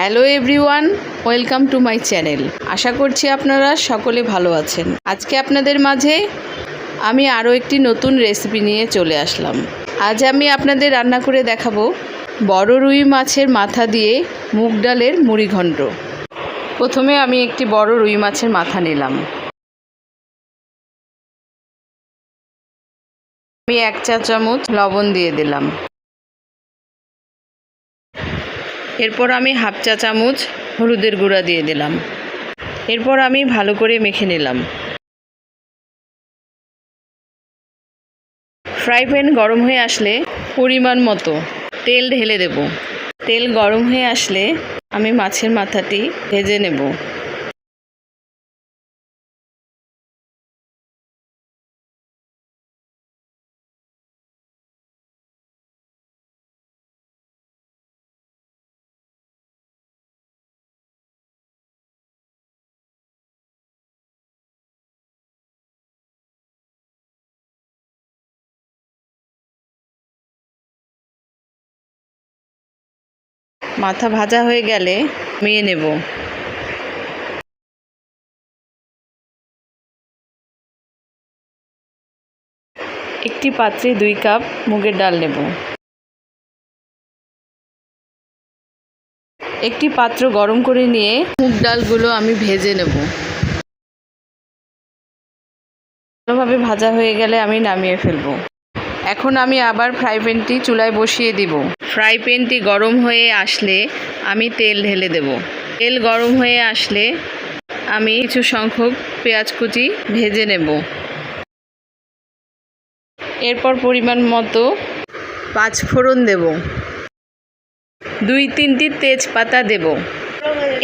Hello everyone, welcome to my channel. আশা করছি আপনারা সকলে ভালো আছেন। আজকে আপনাদের মাঝে আমি আরও একটি নতুন রেসিপি নিয়ে চলে আসলাম। আজ আমি আপনাদের রান্না করে দেখাবো বড় রুই মাছের মাথা দিয়ে মুগ ডালের মুড়ি ঘণ্ট। প্রথমে আমি একটি বড় রুই মাছের মাথা নিলাম। আমি এক চা চামচ লবণ দিয়ে দিলাম। এরপর আমি হাফ চা চামচ হলুদের গুঁড়া দিয়ে দিলাম। এরপর আমি ভালো করে মেখে নিলাম। ফ্রাই প্যান গরম হয়ে আসলে পরিমাণ মতো তেল ঢেলে দেব। তেল গরম হয়ে আসলে আমি মাছের মাথাটি ভেজে নেব। মাথা ভাজা হয়ে গেলে মেয়ে নেব। একটি পাত্রে দুই কাপ মুগের ডাল নেব। একটি পাত্র গরম করে নিয়ে মুগ ডালগুলো আমি ভেজে নেব। ভালোভাবে ভাজা হয়ে গেলে আমি নামিয়ে ফেলব। এখন আমি আবার ফ্রাই প্যানটি চুলায় বসিয়ে দিব। ফ্রাই প্যানটি গরম হয়ে আসলে আমি তেল ঢেলে দেব। তেল গরম হয়ে আসলে আমি কিছু সংখ্যক পেঁয়াজ কুচি ভেজে নেব। এরপর পরিমাণ মতো পাঁচ ফোড়ন দেব। দুই তিনটি তেজপাতা দেব।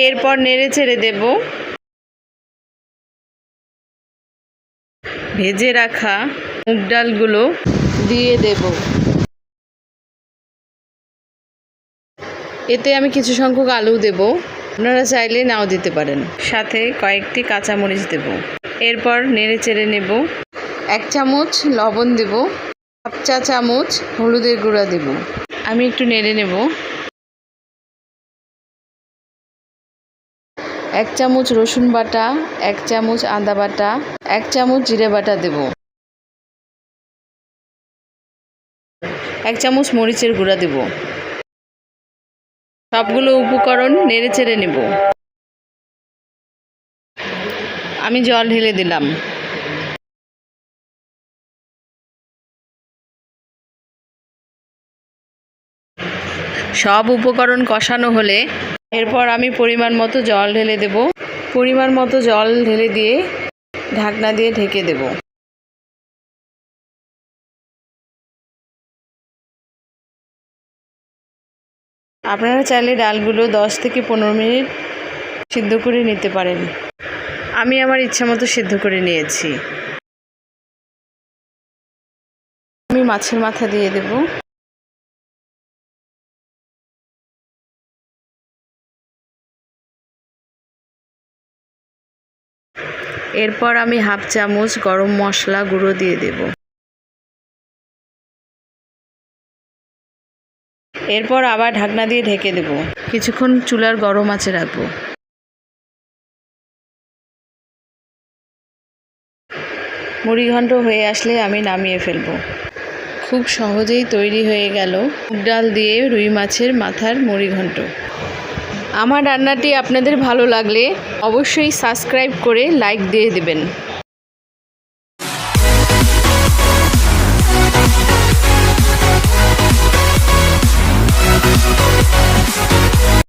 এরপর নেড়ে ছেড়ে দেব। ভেজে রাখা মুগ ডালগুলো দিয়ে দেব। এতে আমি কিছু সংখ্যক আলু দেব। আপনারা চাইলে নাও দিতে পারেন। সাথে কয়েকটি কাঁচামরিচ দেব। এরপর নেড়ে চেড়ে নেব। এক চামচ লবণ দেব। হাফ চা চামচ হলুদের গুঁড়া দেব। আমি একটু নেড়ে নেব। এক চামচ রসুন বাটা, এক চামচ আদা বাটা, এক চামচ জিরে বাটা দেব। এক চামচ মরিচের গুঁড়া দেব। সবগুলো উপকরণ নেড়ে চেড়ে নেব। আমি জল ঢেলে দিলাম। সব উপকরণ কষানো হলে এরপর আমি পরিমাণ মতো জল ঢেলে দেব। পরিমাণ মতো জল ঢেলে দিয়ে ঢাকনা দিয়ে ঢেকে দেব। আপনারা চাইলে ডালগুলো দশ থেকে পনেরো মিনিট সিদ্ধ করে নিতে পারেন। আমি আমার ইচ্ছা মতো সিদ্ধ করে নিয়েছি। আমি মাছের মাথা দিয়ে দেব। এরপর আমি হাফ চামচ গরম মশলা গুঁড়ো দিয়ে দেব। এরপর আবার ঢাকনা দিয়ে ঢেকে দেব। কিছুক্ষণ চুলার গরম আছে রাখব। মুড়িঘণ্ট হয়ে আসলে আমি নামিয়ে ফেলব। খুব সহজেই তৈরি হয়ে গেল মুগ ডাল দিয়ে রুই মাছের মাথার মুড়িঘণ্ট। আমার রান্নাটি আপনাদের ভালো লাগলে অবশ্যই সাবস্ক্রাইব করে লাইক দিয়ে দেবেন।